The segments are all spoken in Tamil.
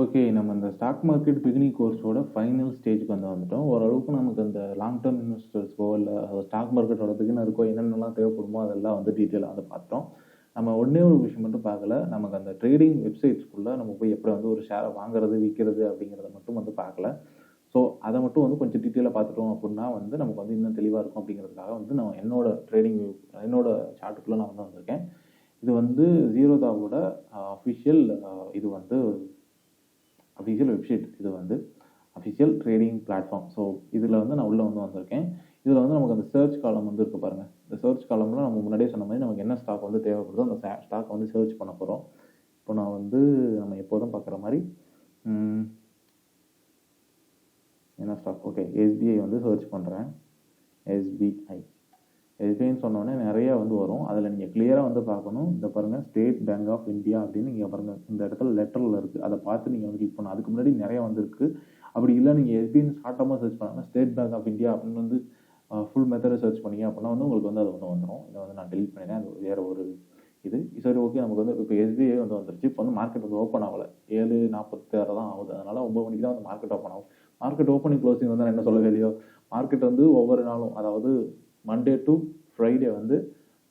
ஓகே நம்ம இந்த ஸ்டாக் மார்க்கெட் பிகினிங் கோர்ஸோட ஃபைனல் ஸ்டேஜ்க்கு வந்து வந்துட்டோம். ஓரளவுக்கு நமக்கு அந்த லாங் டேர்ம் இன்வெஸ்டர்ஸ்க்கோ இல்லை ஸ்டாக் மார்க்கெட்டோட பிகினருக்கோ என்னென்னலாம் தேவைப்படுமோ அதெல்லாம் வந்து டீட்டெயிலாக வந்து பார்த்தோம். நம்ம ஒன்றே ஒரு விஷயம் மட்டும் பார்க்கல. நமக்கு அந்த ட்ரேடிங் வெப்சைட்ஸ்க்குள்ளே நம்ம போய் எப்படி வந்து ஒரு ஷேரை வாங்குறது விற்கிறது அப்படிங்கிறத மட்டும் வந்து பார்க்கல. ஸோ அதை மட்டும் வந்து கொஞ்சம் டீட்டெயிலாக பார்த்துட்டோம் அப்படின்னா வந்து நமக்கு வந்து இன்னும் தெளிவாக இருக்கும் அப்படிங்கிறதுக்காக வந்து நான் என்னோட ட்ரேடிங் என்னோட சார்ட்டுக்குள்ளே நான் வந்து வந்திருக்கேன். இது வந்து ஜீரோதாவோட அஃபிஷியல் இது வந்து அஃபிஷியல் வெப்சைட் இது வந்து அஃபிஷியல் ட்ரேடிங் பிளாட்ஃபார்ம் ஸோ இதில் வந்து நான் உள்ளே வந்து வந்திருக்கேன். இதில் வந்து நமக்கு அந்த சர்ச் காலம் வந்து இருக்குது பாருங்கள் இந்த சர்ச் காலம்லாம் நம்ம முன்னாடியே சொன்ன மாதிரி நமக்கு என்ன ஸ்டாக் வந்து தேவைப்படுதோ அந்த ஸ்டாக் வந்து சர்ச் பண்ண போகிறோம் இப்போ நான் வந்து நம்ம எப்போதும் பார்க்குற மாதிரி என்ன ஸ்டாக் ஓகே எஸ்பிஐ வந்து சர்ச் பண்ணுறேன் எஸ்பிஐ எஸ்பிஐன்னு சொன்னோடனே நிறைய வந்து வரும். அதில் நீங்கள் கிளியராக வந்து பார்க்கணும். இந்த பாருங்கள் ஸ்டேட் பேங்க் ஆஃப் இந்தியா அப்படின்னு நீங்கள் பாருங்கள் இந்த இடத்துல லெட்டரில் இருக்குது அதை பார்த்து நீங்கள் வந்து கிளிக் பண்ணணும். அதுக்கு முன்னாடி நிறைய வந்திருக்கு. அப்படி இல்லை நீங்கள் எஸ்பின்னு ஷார்ட்டமாக சர்ச் பண்ணாங்க ஸ்டேட் பேங்க் ஆஃப் இந்தியா அப்படின்னு வந்து ஃபுல் மெத்தடை சர்ச் பண்ணீங்க அப்படின்னா வந்து உங்களுக்கு வந்து அது வந்து வந்துடும் இதை வந்து நான் டெலிட் பண்ணிடுறேன் அது வேறு ஒரு இது. சரி ஓகே நமக்கு வந்து இப்போ எஸ்பிஐ வந்து வந்துருச்சு. இப்போ வந்து மார்க்கெட் வந்து ஓப்பன் ஆகலை. ஏழு நாற்பத்தாறு தான் ஆகுது. அதனால் ஒம்பது மணிக்கு தான் வந்து மார்க்கெட் ஓப்பன் ஆகும். மார்க்கெட் ஓப்பனிங் க்ளோசிங் வந்து நான் என்ன சொல்லவே இல்லையோ மார்க்கெட் வந்து ஒவ்வொரு நாளும் அதாவது மண்டே டு ஃப்ரைடே வந்து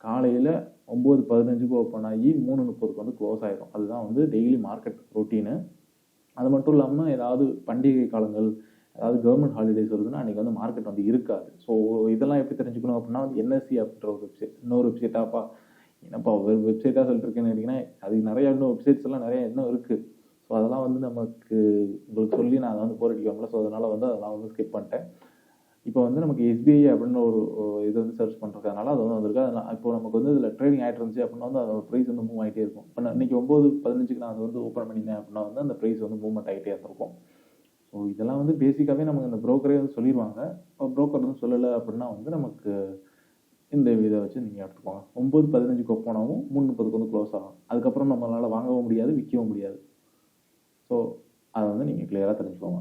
காலையில் ஒம்பது பதினஞ்சுக்கு ஓப்பன் ஆகி மூணு முப்பதுக்கு வந்து க்ளோஸ் ஆகிடும் அதுதான் வந்து டெய்லி மார்க்கெட் ரொட்டீனு அது மட்டும் இல்லாமல் ஏதாவது பண்டிகை காலங்கள் அதாவது கவர்மெண்ட் ஹாலிடேஸ் வருதுன்னா அன்றைக்கி வந்து மார்க்கெட் வந்து இருக்காது. ஸோ இதெல்லாம் எப்படி தெரிஞ்சுக்கணும் அப்படின்னா வந்து என்எஸ்சி அப்படின்ற ஒரு வெப்சைட் இன்னொரு வெப்சைட்டாப்பா என்னப்பா ஒரு வெப்சைட்டாக சொல்லிட்டுருக்கேன்னு கேட்டிங்கன்னா அது நிறையா இன்னும் வெப்சைட்ஸ் எல்லாம் நிறையா இன்னும் இருக்குது ஸோ அதெல்லாம் வந்து நமக்கு உங்களுக்கு சொல்லி நான் அதை வந்து போர் அடிக்காமல ஸோ அதனால் வந்து அதெல்லாம் வந்து ஸ்கிப் பண்ணிட்டேன். இப்போ வந்து நமக்கு எஸ்பிஐ அப்படின்னு ஒரு இது வந்து சர்ச் பண்ணுறதுனால அது வந்து வந்திருக்கு. அதனால் இப்போ நமக்கு வந்து இதில் ட்ரேடிங் ஆகிட்டு இருந்துச்சு அப்படின்னா வந்து அதோட ப்ரைஸ் வந்து மூவ் ஆகிட்டே இருக்கும். இப்போ இன்னைக்கு ஒம்பது பதினஞ்சுக்கு நான் அது வந்து ஓப்பன் பண்ணியிருந்தேன் அப்படின்னா வந்து அந்த ப்ரைஸ் வந்து மூவ்மெண்ட் ஆகிட்டே இருந்திருக்கும். ஸோ இதெல்லாம் வந்து பேசிக்காகவே நமக்கு இந்த ப்ரோக்கரே வந்து சொல்லிடுவாங்க இப்போ ப்ரோக்கர் வந்து சொல்லலை அப்படின்னா வந்து நமக்கு இந்த இதை வச்சு நீங்கள் எடுத்துக்கோங்க. ஒம்பது பதினஞ்சுக்கு போனாவும் மூணு முப்பதுக்கு வந்து க்ளோஸ் ஆகும். அதுக்கப்புறம் நம்மளால் வாங்கவும் முடியாது விற்கவும் முடியாது. ஸோ அதை வந்து நீங்கள் கிளியராக தெரிஞ்சுக்கோங்க.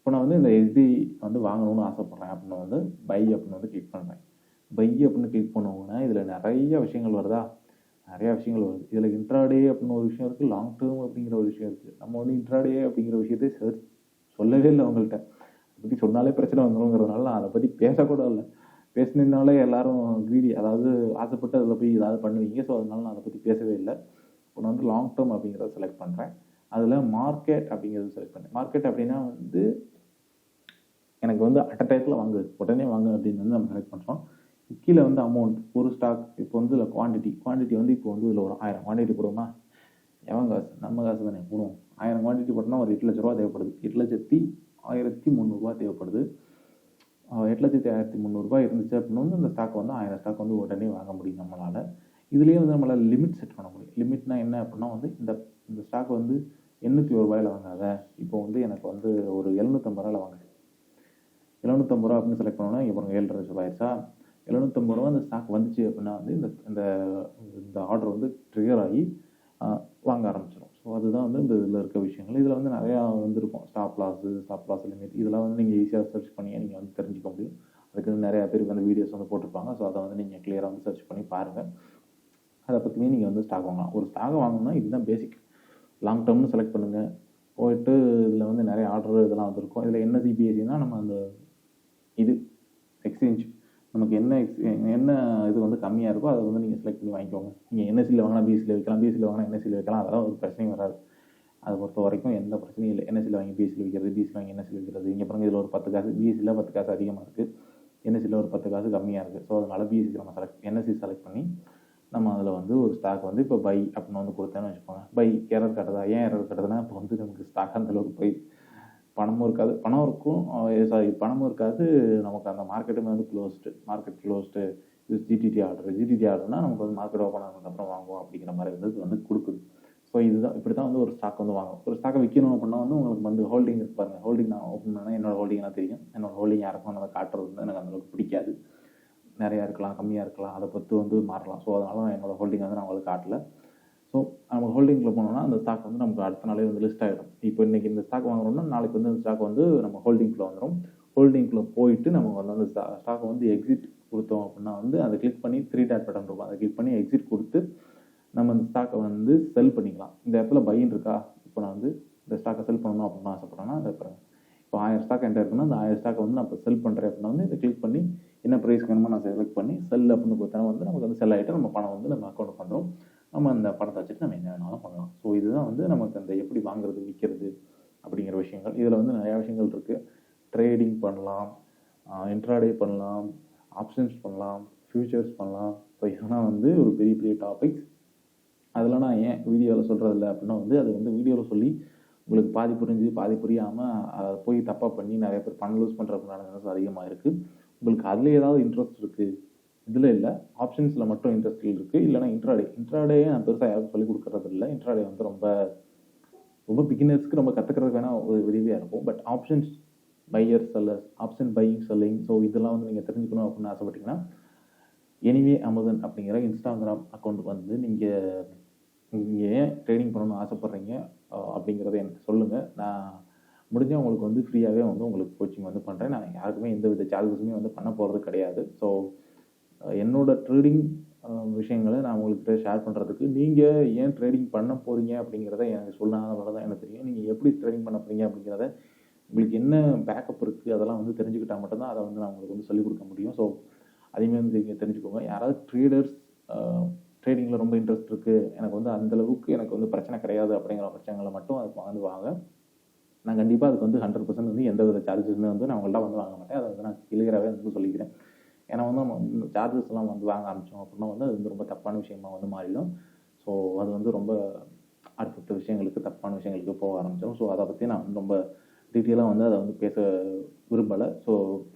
இப்போ நான் வந்து இந்த எஸ்பி வந்து வாங்கணும்னு ஆசைப்பட்றேன். அப்படின்னு வந்து பை அப்படின்னு வந்து கிளிக் பண்ணுறேன் பை அப்படின்னு கிளிக் பண்ணுவோன்னா இதில் நிறைய விஷயங்கள் வருதா? நிறையா விஷயங்கள் வருது. இதில் இன்ட்ராடே அப்படின்னு ஒரு விஷயம் இருக்குது லாங் டேர்ம் அப்படிங்கிற ஒரு விஷயம் இருக்குது நம்ம வந்து இன்ட்ராடே அப்படிங்கிற விஷயத்தை சரி சொல்லவே இல்லை அவங்கள்ட்ட அதை பற்றி சொன்னாலே பிரச்சனை வந்துடுங்கிறதுனால நான் அதை பற்றி பேசக்கூட இல்லை பேசினாலே எல்லாரும் கிரீடி அதாவது ஆசைப்பட்டு அதில் போய் ஏதாவது பண்ணுவீங்க. ஸோ அதனால நான் அதை பற்றி பேசவே இல்லை. இப்போ நான் வந்து லாங் டேர்ம் அப்படிங்கிறத செலக்ட் பண்ணுறேன் அதில் மார்க்கெட் அப்படிங்கிறத செலக்ட் பண்ணேன். மார்க்கெட் அப்படின்னா வந்து எனக்கு வந்து அட் டயத்தில் வாங்குது உடனே வாங்க அப்படின்னு வந்து நம்ம செலக்ட் பண்ணுறோம் கீழே வந்து அமௌண்ட் ஒரு ஸ்டாக் இப்போ வந்து இதில் குவான்டிட்டி குவான்டிட்டி வந்து இப்போ வந்து இதில் ஒரு ஆயிரம். குவான்டிட்டி போடுவோமா? எவன் காசு? நம்ம காசு தானே. போடுவோம். ஆயிரம் குவான்டிட்டி போட்டோம்னா ஒரு எட்டு லட்ச ரூபா தேவைப்படுது. எட்டு லட்சத்தி ஆயிரத்தி முந்நூறுரூவா தேவைப்படுது. எட்டு லட்சத்தி ஆயிரத்தி முந்நூறுரூவா இருந்துச்சு அப்படின்னு வந்து அந்த ஸ்டாக் வந்து ஆயிரம் ஸ்டாக் வந்து உடனே வாங்க முடியும் நம்மளால். இதுலேயே வந்து நம்மளால் லிமிட் செட் பண்ண முடியும். லிமிட்னா என்ன அப்படின்னா வந்து இந்த இந்த ஸ்டாக் வந்து எண்ணூற்றி ஒரு ரூபாயில் வாங்காத இப்போ வந்து எனக்கு வந்து ஒரு எழுநூற்றம்பது ரூபாயில் வாங்க எழுநூற்றம்பது ரூபா அப்படின்னு செலக்ட் பண்ணோன்னா இப்போ பாருங்க ஏழரை லட்சம் ரூபாய் ஆயிடுச்சா? எழுநூற்றம்பது ரூபா அந்த ஸ்டாக் வந்துச்சு அப்படின்னா வந்து இந்த இந்த இந்த ஆர்டர் வந்து ட்ரிகர் ஆகி வாங்க ஆரம்பிச்சிடும் ஸோ அதுதான் வந்து இந்த இதில் இருக்க விஷயங்கள். இதில் வந்து நிறையா வந்துருக்கும். Stop loss stop loss limit இதெல்லாம் வந்து நீங்கள் ஈஸியாக சர்ச் பண்ணி நீங்கள் வந்து தெரிஞ்சுக்க முடியும். அதுக்கு வந்து நிறையா பேருக்கு வந்து வீடியோஸ் வந்து போட்டிருப்பாங்க. ஸோ அதை வந்து நீங்கள் கிளியராக வந்து சர்ச் பண்ணி பாருங்கள் அதை பற்றியுமே நீங்கள் வந்து ஸ்டாக் வாங்கலாம். ஒரு ஸ்டாக் வாங்கணும்னா இதுதான் பேசிக் லாங் டேர்ம்னு செலக்ட் பண்ணுங்கள் போயிட்டு இதில் வந்து நிறைய ஆர்டர் இதெல்லாம் வந்துருக்கும் இதில் என்ன சிபிஎஸ்சினா நம்ம அந்த இது எக்ஸ்சேஞ்ச் நமக்கு என்ன எக்ஸ் என்ன இது வந்து கம்மியாக இருக்கோ அதை வந்து நீங்கள் செலக்ட் பண்ணி வாங்கிக்கோங்க நீங்கள் என்எஸ்சியில் வாங்கினா பிஎஸ்சியில் வைக்கலாம் பிஎஸ்சியில் வாங்கினா என்எஸ்சியில் வைக்கலாம் அதெல்லாம் ஒரு பிரச்சனையும் வராது அதை பொறுத்த வரைக்கும் எந்த பிரச்சனையும் இல்லை என்எஸ்சியில் வாங்கி பிஎஸ்சியில் வைக்கிறது பிஎஸ்சி வாங்கி என்எஸ்சியில் வைக்கிறது இங்கே பாருங்க இதில் ஒரு பத்து காசு பிஎஸ்சியில் பத்து காசு அதிகமாக இருக்குது என்எஸ்சியில் ஒரு பத்து காசு கம்மியாக இருக்குது ஸோ அதனால் பிஎஸ்சி நம்ம செலக்ட் என்எஸ்சி செலக்ட் பண்ணி நம்ம அதில் வந்து ஒரு ஸ்டாக் வந்து இப்போ பை அப்படின்னு வந்து கொடுத்தேன்னு வச்சுக்கோங்க. பை எரர் கட்டுதா? ஏன் எரர் கட்டுதுன்னா இப்போ வந்து நமக்கு ஸ்டாக் அந்த அளவுக்கு போய் பணமும் இருக்காது. பணம் இருக்கும். சாரி பணமும் இருக்காது. நமக்கு அந்த மார்க்கெட்டுமே வந்து க்ளோஸ்டு மார்க்கெட் க்ளோஸ்டு இது ஜிடிடி ஆர்டர் ஜிடிடி ஆர்டர்னா நமக்கு வந்து மார்க்கெட் ஓப்பன் ஆனதுக்கப்புறம் வாங்குவோம் அப்படிங்கிற மாதிரி வந்து வந்து கொடுக்குது. ஸோ இதுதான் இப்படி தான் வந்து ஒரு ஸ்டாக் வந்து வாங்கும் ஒரு ஸ்டாக்கை விற்கணும் அப்படின்னா வந்து உங்களுக்கு வந்து ஹோல்டிங் இருப்பாருங்க ஹோல்டிங் நான் ஓப்பன் பண்ணால் என்னோட ஹோல்டிங் தெரியும். என்னோட ஹோல்டிங் யாருக்கும் அதை காட்டுறது வந்து எனக்கு அந்தளவுக்கு பிடிக்காது. நிறையா இருக்கலாம் கம்மியாக இருக்கலாம் அதை பற்றி வந்து மாறலாம். ஸோ அதனால நான் என்னோட ஹோல்டிங் வந்து நான் உங்களுக்கு காட்டல. ஸோ நம்ம ஹோல்டிங்கில் போனோம்னா அந்த ஸ்டாக் வந்து நமக்கு அடுத்த நாளே வந்து லிஸ்ட் ஆகிடும் இப்போ இன்றைக்கி இந்த ஸ்டாக் வாங்குறோம்னா நாளைக்கு வந்து அந்த ஸ்டாக் வந்து நம்ம ஹோல்டிங்கில் வந்துடும் ஹோல்டிங்கில் போயிட்டு நம்ம வந்து அந்த ஸ்டாக்கை வந்து எக்ஸிட் கொடுத்தோம் அப்படின்னா வந்து அதை கிளிக் பண்ணி த்ரீ டேட் பட்டன் இருக்கும். அதை கிளிக் பண்ணி எக்ஸிட் கொடுத்து நம்ம அந்த ஸ்டாக்கை வந்து செல் பண்ணிக்கலாம். இந்த இடத்துல பையன் இருக்கா? இப்போ நான் வந்து இந்த ஸ்டாக்கை செல் பண்ணணும் அப்படின்னு ஆசைப்பட்றேன்னா அதை இப்போ ஆயிரம் ஸ்டாக் என்கிட்ட இருக்குன்னா அந்த ஆயிரம் ஸ்டாக்கை வந்து நான் இப்போ செல் பண்ணுறேன் அப்படின்னா வந்து இதை கிளிக் பண்ணி என்ன ப்ரைஸ் வேணுமோ நான் செலக்ட் பண்ணி செல் அப்படின்னு பார்த்தா வந்து நமக்கு வந்து செல் ஆகிட்டு நம்ம பணம் வந்து நம்ம அக்கௌண்ட் பண்ணுறோம் நம்ம அந்த பணத்தை வச்சுட்டு நம்ம என்ன வேணாலும் பண்ணலாம். ஸோ இதுதான் வந்து நமக்கு அந்த எப்படி வாங்குறது விற்கிறது அப்படிங்கிற விஷயங்கள். இதில் வந்து நிறையா விஷயங்கள் இருக்குது ட்ரேடிங் பண்ணலாம் இன்ட்ராடே பண்ணலாம் ஆப்ஷன்ஸ் பண்ணலாம் ஃபியூச்சர்ஸ் பண்ணலாம். ஸோ இதெல்லாம் வந்து ஒரு பெரிய பெரிய டாபிக்ஸ் அதெல்லாம் நான் ஏன் வீடியோவில் சொல்கிறதில்ல அப்படின்னா வந்து அது வந்து வீடியோவில் சொல்லி உங்களுக்கு பாதி புரிஞ்சு பாதி புரியாமல் அதை போய் தப்பாக பண்ணி நிறைய பேர் பணம் லூஸ் பண்ணுறதுனால சான்ஸ் அதிகமாக இருக்குது உங்களுக்கு அதில் ஏதாவது இன்ட்ரெஸ்ட் இருக்குது இதில் இல்லை. ஆப்ஷன்ஸில் மட்டும் இன்ட்ரெஸ்ட் இருக்குது இல்லைனா இன்ட்ராடே இன்ட்ராடே நான் பெருசாக யாரும் சொல்லிக் கொடுக்குறது இல்லை இன்ட்ராடே வந்து ரொம்ப ரொம்ப பிகினர்ஸ்க்கு ரொம்ப கற்றுக்கிறதுக்கு வேணால் ஒரு உதவியாக இருக்கும். But options buyer sellers option buying selling so இதெல்லாம் வந்து நீங்கள் தெரிஞ்சுக்கணும் அப்படின்னு ஆசைப்பட்டீங்கன்னா எனிவே அமேசான் அப்படிங்கிற இன்ஸ்டாகிராம் அக்கௌண்ட் வந்து நீங்கள் நீங்கள் ஏன் ட்ரேடிங் பண்ணணும்னு ஆசைப்பட்றீங்க அப்படிங்கிறத எனக்கு சொல்லுங்கள் நான் முடிஞ்சால் உங்களுக்கு வந்து ஃப்ரீயாகவே வந்து உங்களுக்கு கோச்சிங் வந்து பண்ணுறேன் நான் யாருக்குமே எந்த வித சார்ஜஸுமே வந்து பண்ண போகிறது கிடையாது. ஸோ என்னோட ட்ரேடிங் விஷயங்களை நான் உங்கள்கிட்ட ஷேர் பண்ணுறதுக்கு நீங்கள் ஏன் ட்ரேடிங் பண்ண போகிறீங்க அப்படிங்கிறத எனக்கு சொல்லாதவரை தான் எனக்கு தெரியும். நீங்கள் எப்படி ட்ரேடிங் பண்ண போகிறீங்க அப்படிங்கிறத உங்களுக்கு என்ன பேக்கப் இருக்குது அதெல்லாம் வந்து தெரிஞ்சுக்கிட்டால் மட்டும்தான் அதை வந்து நான் உங்களுக்கு வந்து சொல்லிக் கொடுக்க முடியும். ஸோ அதையுமே வந்து நீங்கள் தெரிஞ்சுக்கோங்க. யாராவது ட்ரேடர்ஸ் ட்ரேடிங்கில் ரொம்ப இன்ட்ரெஸ்ட் இருக்குது எனக்கு வந்து அந்தளவுக்கு எனக்கு வந்து பிரச்சனை கிடையாது அப்படிங்கிற பிரச்சனைகளை மட்டும் அதுக்கு வந்து வாங்க நான் கண்டிப்பாக அதுக்கு வந்து ஹண்ட்ரட் பர்சன்ட் வந்து எந்த வித சார்ஜஸுமே வந்து நான் அவங்கள்ட்ட வந்து வாங்க மாட்டேன். அதை வந்து நான் கிளியராகவே வந்து சொல்லிக்கிறேன். ஏன்னா வந்து நம்ம சார்ஜஸ் எல்லாம் வந்து வாங்க ஆரம்பித்தோம் அப்படின்னா வந்து அது வந்து ரொம்ப தப்பான விஷயமா வந்து மாறிடும். ஸோ அது வந்து ரொம்ப அடுத்தடுத்த விஷயங்களுக்கு தப்பான விஷயங்களுக்கு போக ஆரம்பித்தோம் ஸோ அதை பற்றி நான் வந்து ரொம்ப டீட்டெயிலாக வந்து அதை வந்து பேச விரும்பலை. ஸோ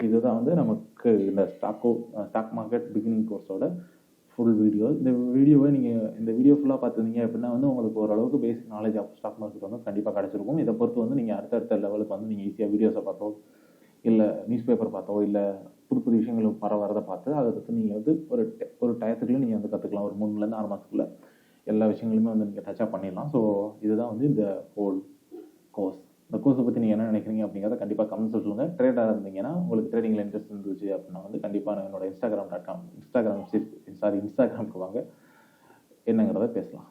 இதுதான் வந்து நமக்கு இந்த ஸ்டாக்கோ ஸ்டாக் மார்க்கெட் பிகினிங் கோர்ஸோட ஃபுல் வீடியோ இந்த வீடியோவை நீங்கள் இந்த வீடியோ ஃபுல்லாக பார்த்துருந்தீங்க அப்படின்னா வந்து உங்களுக்கு ஓரளவுக்கு basic knowledge of stock market வந்து கண்டிப்பாக கிடச்சிருக்கும். இதை பொறுத்து வந்து நீங்கள் அடுத்தடுத்த லெவலுக்கு வந்து நீங்கள் ஈஸியாக வீடியோஸை பார்த்தோ இல்லை நியூஸ் பேப்பர் பார்த்தோ இல்லை புது புது விஷயங்கள் வர வரதை பார்த்து அதை பற்றி நீங்கள் வந்து ஒரு ஒரு டயத்துக்குள்ளே நீங்கள் வந்து கற்றுக்கலாம் ஒரு மூணுலேருந்து ஆறு மாதத்துக்குள்ளே எல்லா விஷயங்களுமே வந்து நீங்கள் டச்சாக பண்ணிடலாம். ஸோ இதுதான் வந்து இந்த ஹோல் கோர்ஸ் இந்த கோர்ஸை பற்றி நீங்கள் என்ன நினைக்கிறீங்க அப்படிங்கிறத கண்டிப்பாக கமெண்ட்ஸ் சொல்லுங்கள் ட்ரேடாக இருந்தீங்கன்னா உங்களுக்கு ட்ரேடிங்கில் இன்ட்ரெஸ்ட் இருந்துச்சு அப்படின்னா வந்து கண்டிப்பாக என்னோட Instagram dot com Instagram sorry இன்ஸ்டாகிராமுக்கு வாங்க. என்னங்கிறத பேசலாம்.